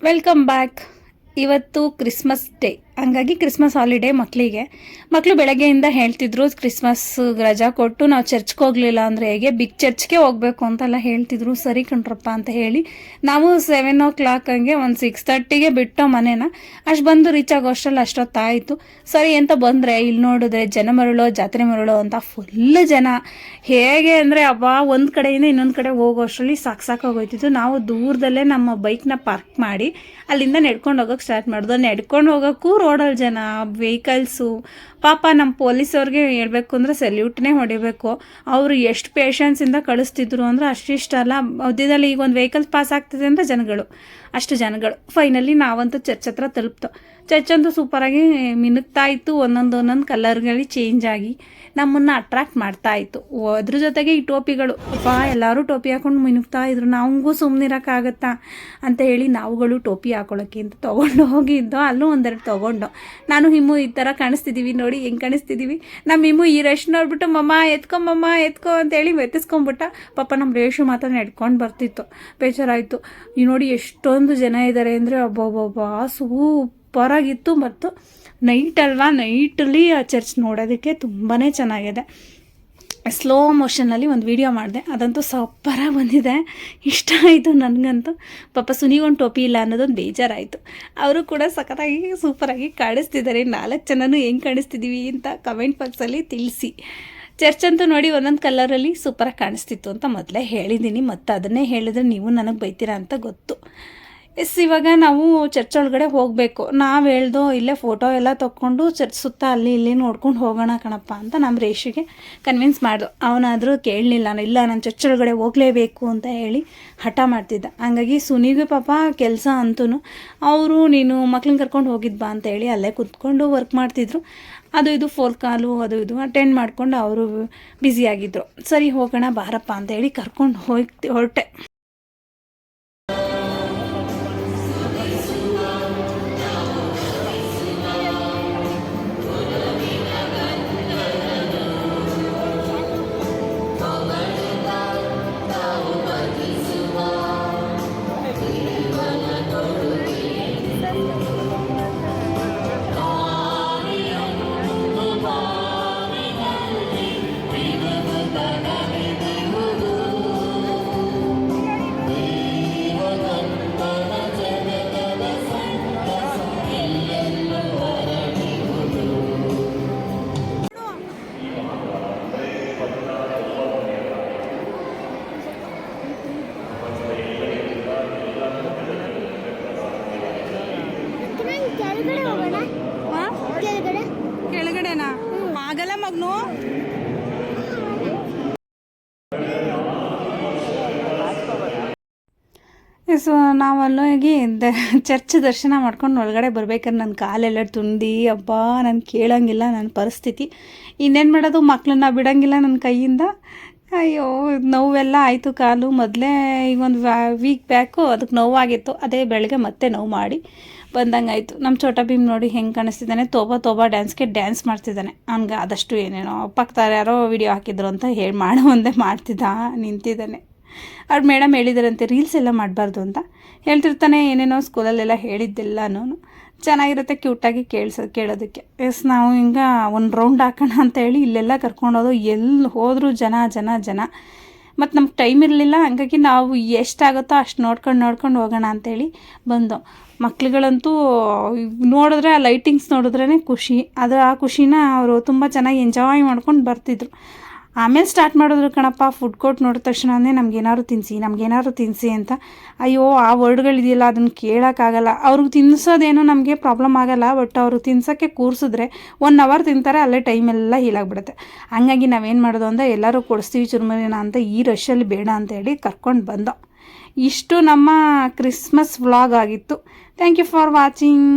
Welcome back ಇವತ್ತು Christmas day ಹಂಗಾಗಿ Christmas holiday ಮಕ್ಕಳಿಗೆ ಮಕ್ಕಳು ಬೆಳಗ್ಗೆಯಿಂದ ಹೇಳ್ತಿದ್ರು ಕ್ರಿಸ್ಮಸ್ ರಜಾ ಕೊಟ್ಟು ನಾವು ಚರ್ಚ್ಗೆ ಹೋಗಲಿಲ್ಲ ಅಂದರೆ ಹೇಗೆ? ಬಿಗ್ ಚರ್ಚ್ಗೆ ಹೋಗಬೇಕು ಅಂತೆಲ್ಲ ಹೇಳ್ತಿದ್ರು. ಸರಿ ಕಣ್ರಪ್ಪ ಅಂತ ಹೇಳಿ ನಾವು ಸೆವೆನ್ ಓ ಕ್ಲಾಕ್ ಹಂಗೆ ಒಂದು ಸಿಕ್ಸ್ ತರ್ಟಿಗೆ ಬಿಟ್ಟೋ ಮನೇನ, ಅಷ್ಟು ಬಂದು ರೀಚ್ ಆಗೋ ಅಷ್ಟರಲ್ಲಿ ಅಷ್ಟೊತ್ತಾಯಿತು. ಸರಿ ಅಂತ ಬಂದರೆ ಇಲ್ಲಿ ನೋಡಿದ್ರೆ ಜನ ಮರಳೋ, ಜಾತ್ರೆ ಮರಳೋ ಅಂತ ಫುಲ್ ಜನ. ಹೇಗೆ ಅಂದರೆ ಅಬ್ಬಾ ಒಂದು ಕಡೆಯಿಂದ ಇನ್ನೊಂದು ಕಡೆ ಹೋಗೋ ಅಷ್ಟರಲ್ಲಿ ಸಾಕು ಸಾಕಾಗೋಯ್ತಿತ್ತು ನಾವು ದೂರದಲ್ಲೇ ನಮ್ಮ ಬೈಕ್ನ ಪಾರ್ಕ್ ಮಾಡಿ ಅಲ್ಲಿಂದ ನಡ್ಕೊಂಡು ಹೋಗೋಕೆ ಸ್ಟಾರ್ಟ್ ಮಾಡಿದ್ರು ನಡ್ಕೊಂಡು ಹೋಗೋಕ್ಕೂ ರೋಡಲ್ಲಿ ಜನ ವೆಹಿಕಲ್ಸು ಪಾಪ ನಮ್ಮ ಪೊಲೀಸವ್ರಿಗೆ ಹೇಳ್ಬೇಕು ಅಂದರೆ ಸೆಲ್ಯೂಟ್ನೇ ಹೊಡಿಬೇಕು. ಅವರು ಎಷ್ಟು ಪೇಷನ್ಸಿಂದ ಕಳಿಸ್ತಿದ್ರು ಅಂದರೆ ಅಷ್ಟಿಷ್ಟಲ್ಲ ಮಧ್ಯದಲ್ಲಿ ಈಗ ಒಂದು ವೆಹಿಕಲ್ಸ್ ಪಾಸ್ ಆಗ್ತಿದೆ ಅಂದರೆ ಜನಗಳು, ಅಷ್ಟು ಜನಗಳು. ಫೈನಲಿ ನಾವಂತೂ ಚರ್ಚ್ ಹತ್ರ ತಲುಪ್ತು. ಚರ್ಚ್ ಅಂತೂ ಸೂಪರಾಗಿ ಮಿನುಗ್ತಾ ಇತ್ತು. ಒಂದೊಂದು ಒಂದೊಂದು ಕಲರ್ಗಳು ಚೇಂಜ್ ಆಗಿ ನಮ್ಮನ್ನು ಅಟ್ರಾಕ್ಟ್ ಮಾಡ್ತಾ ಇತ್ತು. ಅದ್ರ ಜೊತೆಗೆ ಈ ಟೋಪಿಗಳು. ಅಪ್ಪ, ಎಲ್ಲರೂ ಟೋಪಿ ಹಾಕೊಂಡು ಮಿನುಕ್ತಾ ಇದ್ರು. ನಮಗೂ ಸುಮ್ಮನಿರೋಕ್ಕಾಗತ್ತಾ ಅಂತ ಹೇಳಿ ನಾವುಗಳು ಟೋಪಿ ಹಾಕೊಳ್ಳೋಕ್ಕೆ ಅಂತ ತೊಗೊಂಡು ಹೋಗಿದ್ದೋ ಅಲ್ಲೂ ಒಂದೆರಡು ತೊಗೊಂಡು. ನಾನು ಹಿಮು ಈ ಥರ ಕಾಣಿಸ್ತಿದ್ದೀವಿ ನೋಡಿ, ಹೆಂಗೆ ಕಾಣಿಸ್ತಿದ್ದೀವಿ ನಮ್ಮ ಹಿಮು ಈ ರೇಷ್ ನೋಡ್ಬಿಟ್ಟು, ಮಮ್ಮ ಎತ್ಕೊಂಬಮ್ಮ ಎತ್ಕೊ ಅಂತೇಳಿ ಎತ್ತಿಸ್ಕೊಂಬಿಟ್ಟ ಪಾಪ ನಮ್ಮ ರೇಷು ಮಾತ್ರ ನಡ್ಕೊಂಡು ಬರ್ತಿತ್ತು. ಬೇಜಾರಾಯಿತು. ಈ ನೋಡಿ ಎಷ್ಟೊಂದು ಜನ ಇದ್ದಾರೆ ಅಂದರೆ ಒಬ್ಬೊಬ್ಬೊಬ್ಬ ಸೂಪರಾಗಿತ್ತು ಮತ್ತು ನೈಟ್ ಅಲ್ವಾ? ನೈಟಲ್ಲಿ ಆ ಚರ್ಚ್ ನೋಡೋದಕ್ಕೆ ತುಂಬಾ ಚೆನ್ನಾಗಿದೆ. ಸ್ಲೋ ಮೋಷನಲ್ಲಿ ಒಂದು ವಿಡಿಯೋ ಮಾಡಿದೆ. ಅದಂತೂ ಸಪ್ಪರಾಗಿ ಬಂದಿದೆ. ಇಷ್ಟ ಆಯಿತು ನನಗಂತೂ. ಪಾಪ ಸುನಿಗೊಂದು ಟೋಪಿ ಇಲ್ಲ ಅನ್ನೋದೊಂದು ಬೇಜಾರಾಯಿತು. ಅವರು ಕೂಡ ಸಖತ್ತಾಗಿ ಸೂಪರಾಗಿ ಕಾಣಿಸ್ತಿದ್ದಾರೆ. ನಾಲ್ಕು ಜನನೂ ಹೆಂಗೆ ಕಾಣಿಸ್ತಿದ್ದೀವಿ ಅಂತ ಕಮೆಂಟ್ ಬಾಕ್ಸಲ್ಲಿ ತಿಳಿಸಿ. ಚರ್ಚ್ ಅಂತೂ ನೋಡಿ ಒಂದೊಂದು ಕಲರಲ್ಲಿ ಸೂಪರಾಗಿ ಕಾಣಿಸ್ತಿತ್ತು ಅಂತ ಮೊದಲೇ ಹೇಳಿದ್ದೀನಿ ಮತ್ತು ಅದನ್ನೇ ಹೇಳಿದ್ರೆ ನೀವು ನನಗೆ ಬೈತೀರಾ ಅಂತ ಗೊತ್ತು. ಎಸ್, ಇವಾಗ ನಾವು ಚರ್ಚ್ ಒಳಗಡೆ ಹೋಗಬೇಕು. ನಾವು ಹೇಳ್ದೋ ಇಲ್ಲೇ ಫೋಟೋ ಎಲ್ಲ ತೊಗೊಂಡು ಚರ್ಚ್ ಸುತ್ತ ಅಲ್ಲಿ ಇಲ್ಲಿ ನೋಡ್ಕೊಂಡು ಹೋಗೋಣ ಕಣಪ್ಪ ಅಂತ ನಮ್ಮ ರೇಷಿಗೆ ಕನ್ವಿನ್ಸ್ ಮಾಡ್ದು. ಅವನಾದರೂ ಕೇಳಲಿಲ್ಲ. ಇಲ್ಲ, ನಾನು ಚರ್ಚ್ ಒಳಗಡೆ ಹೋಗಲೇಬೇಕು ಅಂತ ಹೇಳಿ ಹಠ ಮಾಡ್ತಿದ್ದ. ಹಂಗಾಗಿ ಸುನಿಗೂ ಪಾಪ ಕೆಲಸ ಅಂತೂ ಅವರು, ನೀನು ಮಕ್ಳನ್ನ ಕರ್ಕೊಂಡು ಹೋಗಿದ್ಬಾ ಅಂತ ಹೇಳಿ ಅಲ್ಲೇ ಕುತ್ಕೊಂಡು ವರ್ಕ್ ಮಾಡ್ತಿದ್ರು. ಅದು ಇದು ಫೋಲ್ ಕಾಲು, ಅದು ಇದು ಅಟೆಂಡ್ ಮಾಡ್ಕೊಂಡು ಅವರು ಬ್ಯುಸಿಯಾಗಿದ್ದರು ಸರಿ, ಹೋಗೋಣ ಬಾರಪ್ಪ ಅಂತ ಹೇಳಿ ಕರ್ಕೊಂಡು ಹೋಗ್ತಿ ಹೊರಟೆ. ಸೊ ನಾವು ದ, ಚರ್ಚ್ ದರ್ಶನ ಮಾಡ್ಕೊಂಡು ಒಳಗಡೆ ಬರ್ಬೇಕಾದ್ರೆ ನನ್ನ ಕಾಲೆಲ್ಲ ತುಂಡಿ ಅಬ್ಬ, ನಾನು ಕೇಳಂಗಿಲ್ಲ ನನ್ನ ಪರಿಸ್ಥಿತಿ. ಇನ್ನೇನು ಮಾಡೋದು? ಮಕ್ಕಳನ್ನ ಬಿಡಂಗಿಲ್ಲ ನನ್ನ ಕೈಯಿಂದ. ಅಯ್ಯೋ, ನೋವೆಲ್ಲ ಆಯಿತು ಕಾಲು. ಮೊದಲೇ ಈಗ ಒಂದು ವೀಕ್ ಬ್ಯಾಕು ಅದಕ್ಕೆ ನೋವಾಗಿತ್ತು. ಅದೇ ಬೆಳಗ್ಗೆ ಮತ್ತೆ ನೋವು ಮಾಡಿ ಬಂದಂಗೆ ಆಯಿತು ನಮ್ಮ ಚೋಟ ಭೀಮ್ ನೋಡಿ ಹೆಂಗೆ ಕಾಣಿಸ್ತಿದ್ದಾನೆ. ತೋಬಾ ತೋಬಾ ಡ್ಯಾನ್ಸ್ಗೆ ಡ್ಯಾನ್ಸ್ ಮಾಡ್ತಿದ್ದಾನೆ. ಅವ್ನಿಗೆ ಆದಷ್ಟು ಏನೇನೋ ಪಕ್ಕದಾರ ಯಾರೋ ವಿಡಿಯೋ ಹಾಕಿದ್ರು ಅಂತ ಹೇಳಿ ಮಾಡೋ ಒಂದೇ ಮಾಡ್ತಿದ್ದ? ನಿಂತಿದ್ದಾನೆ. ಅವ್ರು ಮೇಡಮ್ ಹೇಳಿದಾರಂತೆ ರೀಲ್ಸ್ ಎಲ್ಲ ಮಾಡಬಾರ್ದು ಅಂತ. ಹೇಳ್ತಿರ್ತಾನೆ, ಏನೇನೋ ಸ್ಕೂಲಲ್ಲೆಲ್ಲ ಹೇಳಿದ್ದೆಲ್ಲನೂ ಚೆನ್ನಾಗಿರುತ್ತೆ ಕ್ಯೂಟಾಗಿ ಕೇಳಿಸೋ, ಕೇಳೋದಕ್ಕೆ. ಎಸ್, ನಾವು ಹಿಂಗೆ ಒಂದು ರೌಂಡ್ ಹಾಕೋಣ ಅಂತ ಹೇಳಿ ಇಲ್ಲೆಲ್ಲ ಕರ್ಕೊಂಡೋದು ಎಲ್ಲಿ ಹೋದರೂ ಜನ ಜನ ಜನ. ಮತ್ತು ನಮ್ಗೆ ಟೈಮ್ ಇರಲಿಲ್ಲ, ಹಂಗಾಗಿ ನಾವು ಎಷ್ಟಾಗುತ್ತೋ ಅಷ್ಟು ನೋಡ್ಕೊಂಡು ನೋಡ್ಕೊಂಡು ಹೋಗೋಣ ಅಂತೇಳಿ ಬಂದು. ಮಕ್ಳುಗಳಂತೂ ನೋಡಿದ್ರೆ ಆ ಲೈಟಿಂಗ್ಸ್ ನೋಡಿದ್ರೇ ಖುಷಿ. ಅದು ಆ ಖುಷಿನ ಅವರು ತುಂಬ ಚೆನ್ನಾಗಿ ಎಂಜಾಯ್ ಮಾಡ್ಕೊಂಡು ಬರ್ತಿದ್ರು. ಆಮೇಲೆ ಸ್ಟಾರ್ಟ್ ಮಾಡಿದ್ರು ಕಣಪ್ಪ ಫುಡ್ ಕೋರ್ಟ್ ನೋಡಿದ ತಕ್ಷಣನೇ ನಮಗೇನಾದ್ರು ತಿನ್ನಿಸಿ ನಮಗೇನಾದ್ರು ತಿನ್ನಿಸಿ ಅಂತ. ಅಯ್ಯೋ, ಆ ವರ್ಡ್ಗಳಿದೆಯಲ್ಲ ಅದನ್ನು ಕೇಳೋಕ್ಕಾಗಲ್ಲ ಅವ್ರಿಗೆ ತಿನ್ನಿಸೋದೇನೋ ನಮಗೆ ಪ್ರಾಬ್ಲಮ್ ಆಗಲ್ಲ ಬಟ್ ಅವರು ತಿನ್ಸೋಕ್ಕೆ ಕೂರಿಸಿದ್ರೆ ಒನ್ ಅವರ್ ತಿಂತಾರೆ, ಅಲ್ಲೇ ಟೈಮೆಲ್ಲ ಹೀಲಾಗ್ಬಿಡುತ್ತೆ ಹಂಗಾಗಿ ನಾವೇನು ಮಾಡೋದು ಅಂದರೆ, ಎಲ್ಲರೂ ಕೊಡಿಸ್ತೀವಿ ಚುರುಮುರಿನ ಅಂತ ಈ ರಶಲ್ಲಿ ಬೇಡ ಅಂತ ಹೇಳಿ ಕರ್ಕೊಂಡು ಬಂದೋ. ಇಷ್ಟು ನಮ್ಮ ಕ್ರಿಸ್ಮಸ್ ವ್ಲಾಗ್ ಆಗಿತ್ತು. Thank you for watching